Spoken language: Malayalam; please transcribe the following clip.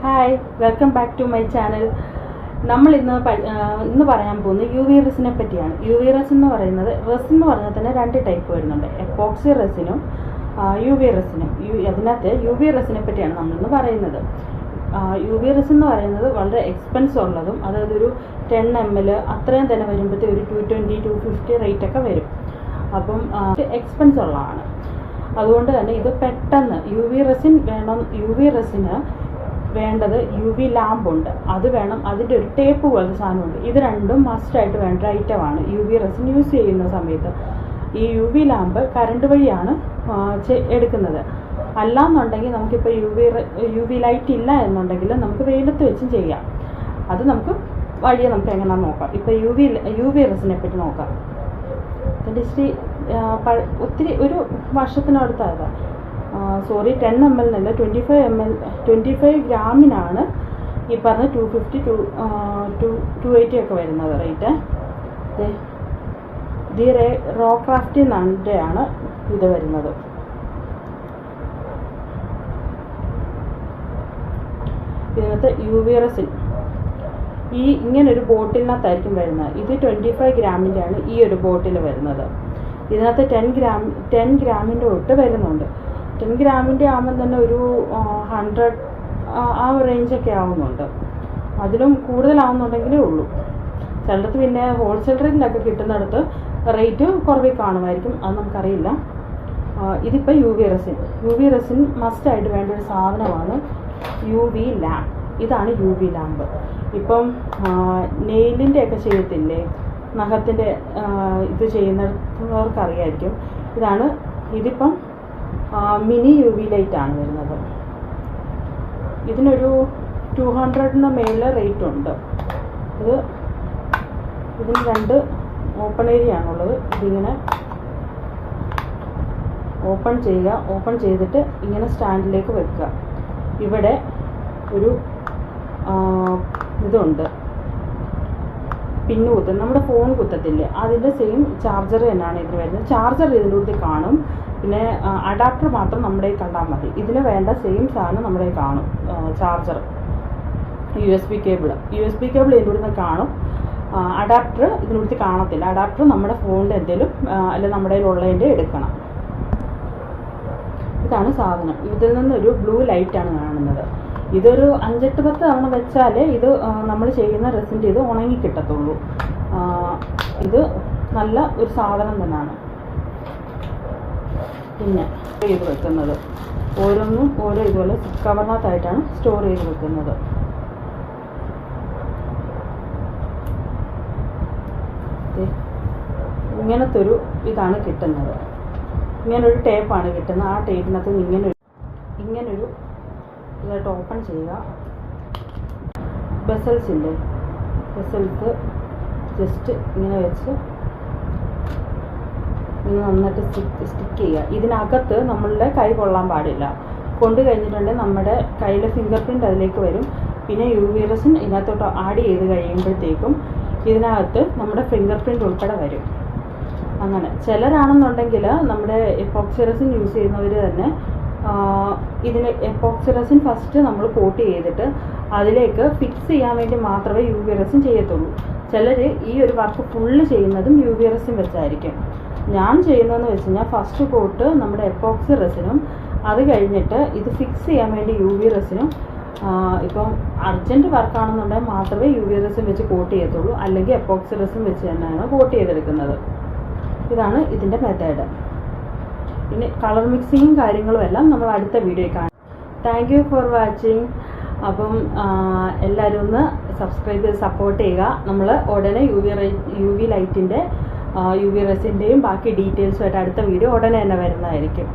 Hi welcome back to my channel നമ്മൾ ഇന്ന് ഇന്ന് പറയാൻ പോകുന്നത് യു വി റെസിനെ പറ്റിയാണ്. യു വി റെസ് എന്ന് പറയുന്നത് റെസ് എന്ന് പറഞ്ഞാൽ തന്നെ രണ്ട് ടൈപ്പ് വരുന്നുണ്ട്. എപ്പോക്സി റെസിനും യു വി റെസിനും യു അതിനകത്ത് യു വി റെസിനെ പറ്റിയാണ് നമ്മളിന്ന് പറയുന്നത്. യു വി റെസ് എന്ന് പറയുന്നത് വളരെ എക്സ്പെൻസ് ഉള്ളതും അതായത് ഒരു ടെൻ എം എൽ അത്രയും തന്നെ വരുമ്പോഴത്തെ ഒരു two twenty to two fifty ഒക്കെ വരും. അപ്പം എക്സ്പെൻസ് ഉള്ളതാണ്. അതുകൊണ്ട് തന്നെ ഇത് പെട്ടെന്ന് യു വി റെസിൻ വേണം യു വി റെസിന് വേണ്ടത് യു വി ലാമ്പുണ്ട് അത് വേണം അതിന്റെ ഒരു ടേപ്പ് പോലത്തെ സാധനമുണ്ട്. ഇത് രണ്ടും മസ്റ്റായിട്ട് വേണ്ട ഐറ്റമാണ് യു വി റെസിൻ യൂസ് ചെയ്യുന്ന സമയത്ത്. ഈ യു വി ലാമ്പ് കറണ്ട് വഴിയാണ് എടുക്കുന്നത്. അല്ലാന്നുണ്ടെങ്കിൽ നമുക്കിപ്പോൾ U V U V light ഇല്ല എന്നുണ്ടെങ്കിൽ നമുക്ക് വെയിലത്ത് വെച്ചും ചെയ്യാം. അത് നമുക്ക് വഴിയെ നമുക്ക് എങ്ങനെയാണെന്ന് നോക്കാം. ഇപ്പോൾ യു വി യു വി റെസിനെ പറ്റി നോക്കാം. അതിന്റെ ഇച്ചിരി ഒത്തിരി ഒരു വർഷത്തിനടുത്തായതാണ് സോറി ടെൻ എം എൽ എന്നല്ല twenty five M L twenty five ഗ്രാമിനാണ് ഈ പറഞ്ഞ two fifty to two two eighty ഒക്കെ വരുന്നത് rate the ray raw crafty നണ്ടയാണ് ഇത് വരുന്നത്. ഇതിനകത്ത് യു വി റസിൻ ഈ ഇങ്ങനൊരു ബോട്ടിലിനകത്തായിരിക്കും വരുന്നത്. ഇത് ട്വന്റി ഫൈവ് ഗ്രാമിന്റെയാണ് ഈ ഒരു ബോട്ടിൽ വരുന്നത്. ഇതിനകത്ത് ടെൻ ഗ്രാം ടെൻ ഗ്രാമിന്റെ തൊട്ട് വരുന്നുണ്ട്. ടെൻ ഗ്രാമിന്റെ ആകുമ്പോൾ തന്നെ ഒരു ഹൺഡ്രഡ് ആ റേഞ്ചൊക്കെ ആവുന്നുണ്ട്. അതിലും കൂടുതലാവുന്നുണ്ടെങ്കിലേ ഉള്ളൂ. ചിലടത്ത് പിന്നെ ഹോൾസെയിൽ റേറ്റിലൊക്കെ കിട്ടുന്നിടത്ത് റേറ്റ് കുറവേ കാണുമായിരിക്കും. അത് നമുക്കറിയില്ല. ഇതിപ്പോൾ U V resin U V resin മസ്റ്റായിട്ട് വേണ്ട ഒരു സാധനമാണ് യു വി ലാമ്പ് ഇതാണ് യു വി ലാമ്പ് ഇപ്പം നെയിലിന്റെ ഒക്കെ ചെയ്യത്തില്ലേ നഖത്തിന്റെ ഇത് ചെയ്യുന്നവർക്കറിയായിരിക്കും. ഇതാണ് ഇതിപ്പം മിനി യു വി ലൈറ്റ് ആണ് വരുന്നത്. ഇതിനൊരു ടു ഹൺഡ്രഡിന് മേളിൽ റേറ്റ് ഉണ്ട്. ഇത് ഇതിന് രണ്ട് ഓപ്പൺ ഏരിയ ആണുള്ളത്. ഇതിങ്ങനെ ഓപ്പൺ ചെയ്യുക. ഓപ്പൺ ചെയ്തിട്ട് ഇങ്ങനെ സ്റ്റാൻഡിലേക്ക് വെക്കുക. ഇവിടെ ഒരു ഇതുണ്ട്. പിന്നു കുത്തും നമ്മുടെ ഫോൺ കുത്തത്തില്ലേ? അതിന്റെ സെയിം ചാർജർ തന്നെയാണ് ഇതിന് വരുന്നത്. ചാർജർ ഇതിന്റെ ഇതിലൂടെ കാണും. പിന്നെ അഡാപ്റ്റർ മാത്രം നമ്മുടെ കണ്ടാൽ മതി. ഇതിന് വേണ്ട സെയിം സാധനം നമ്മുടെ കാണും. Charger U S B cable U S B cable ഇതിലൂടെ കാണും. അഡാപ്റ്റർ ഇതിലൂടെ കാണത്തില്ല. അഡാപ്റ്റർ നമ്മുടെ ഫോണിന്റെ എന്തെങ്കിലും അല്ലെങ്കിൽ നമ്മുടെ കയ്യിലുള്ളതിന്റെ എടുക്കണം. ഇതാണ് സാധനം. ഇതിൽ നിന്നൊരു ബ്ലൂ ലൈറ്റാണ് കാണുന്നത്. ഇതൊരു അഞ്ചെട്ട് പത്ത് തവണ വെച്ചാലേ ഇത് നമ്മൾ ചെയ്യുന്ന ഡ്രസ്സിന്റെ ഇത് ഉണങ്ങി കിട്ടത്തുള്ളൂ. ഇത് നല്ല ഒരു സാധനം തന്നെയാണ് പിന്നെ ചെയ്ത് വെക്കുന്നത്. ഓരോന്നും ഓരോ ഇതുപോലെ കവറിനകത്തായിട്ടാണ് സ്റ്റോർ ചെയ്ത് വെക്കുന്നത്. ഇങ്ങനത്തെ ഒരു ഇതാണ് കിട്ടുന്നത്. ഇങ്ങനൊരു ടേപ്പാണ് കിട്ടുന്നത്. ആ ടേപ്പിനകത്ത് ഇങ്ങനെ ഇങ്ങനൊരു ഇതായിട്ട് ഓപ്പൺ ചെയ്യുക. ബസൽസ് ഇല്ലേ? ബസൽസ് ജസ്റ്റ് ഇങ്ങനെ വെച്ച് ഇങ്ങനെ നന്നായിട്ട് സ്റ്റിക്ക് സ്റ്റിക്ക് ചെയ്യുക. ഇതിനകത്ത് നമ്മളുടെ കൈ കൊള്ളാൻ പാടില്ല. കൊണ്ടു കഴിഞ്ഞിട്ടുണ്ടെങ്കിൽ നമ്മുടെ കയ്യിലെ ഫിംഗർ പ്രിന്റ് അതിലേക്ക് വരും. പിന്നെ യു വി റസിൻ ഇതിനകത്തോട്ട് ആഡ് ചെയ്ത് കഴിയുമ്പോഴത്തേക്കും ഇതിനകത്ത് നമ്മുടെ ഫിംഗർ പ്രിന്റ് ഉൾപ്പെടെ വരും. അങ്ങനെ. ചിലരാണെന്നുണ്ടെങ്കിൽ നമ്മുടെ എപ്പോക്സിറസിൻ യൂസ് ചെയ്യുന്നവർ തന്നെ ഇതിന് എപ്പോക്സിറസിൻ ഫസ്റ്റ് നമ്മൾ കോട്ട് ചെയ്തിട്ട് അതിലേക്ക് ഫിക്സ് ചെയ്യാൻ വേണ്ടി മാത്രമേ യു വി റസിൻ ചെയ്യത്തുള്ളൂ. ചിലർ ഈ ഒരു വർക്ക് ഫുള്ള് ചെയ്യുന്നതും യു വി റസിൻ വെച്ചായിരിക്കും. ഞാൻ ചെയ്യുന്നതെന്ന് വെച്ച് കഴിഞ്ഞാൽ ഫസ്റ്റ് കോട്ട് നമ്മുടെ എപ്പോക്സി റെസിനും അത് കഴിഞ്ഞിട്ട് ഇത് ഫിക്സ് ചെയ്യാൻ വേണ്ടി യു വി റെസിനും ഇപ്പം അർജന്റ് വർക്കാണെന്നുണ്ടെങ്കിൽ മാത്രമേ യു വി റെസിൻ വെച്ച് കോട്ട് ചെയ്യത്തുള്ളൂ. അല്ലെങ്കിൽ എപ്പോക്സി റെസിൻ വെച്ച് തന്നെയാണ് കോട്ട് ചെയ്തെടുക്കുന്നത്. ഇതാണ് ഇതിന്റെ മെത്തേഡ് പിന്നെ കളർ മിക്സിങ്ങും കാര്യങ്ങളും എല്ലാം നമ്മൾ അടുത്ത വീഡിയോ കാണാം. താങ്ക് യു ഫോർ വാച്ചിങ് അപ്പം എല്ലാവരും ഒന്ന് സബ്സ്ക്രൈബ് ചെയ്ത് സപ്പോർട്ട് ചെയ്യുക. നമ്മൾ ഉടനെ യു വി യു വി ലൈറ്റിന്റെ യു വി റെസിന്റെയും ബാക്കി ഡീറ്റെയിൽസുമായിട്ട് അടുത്ത വീഡിയോ ഉടനെ തന്നെ വരുന്നതായിരിക്കും.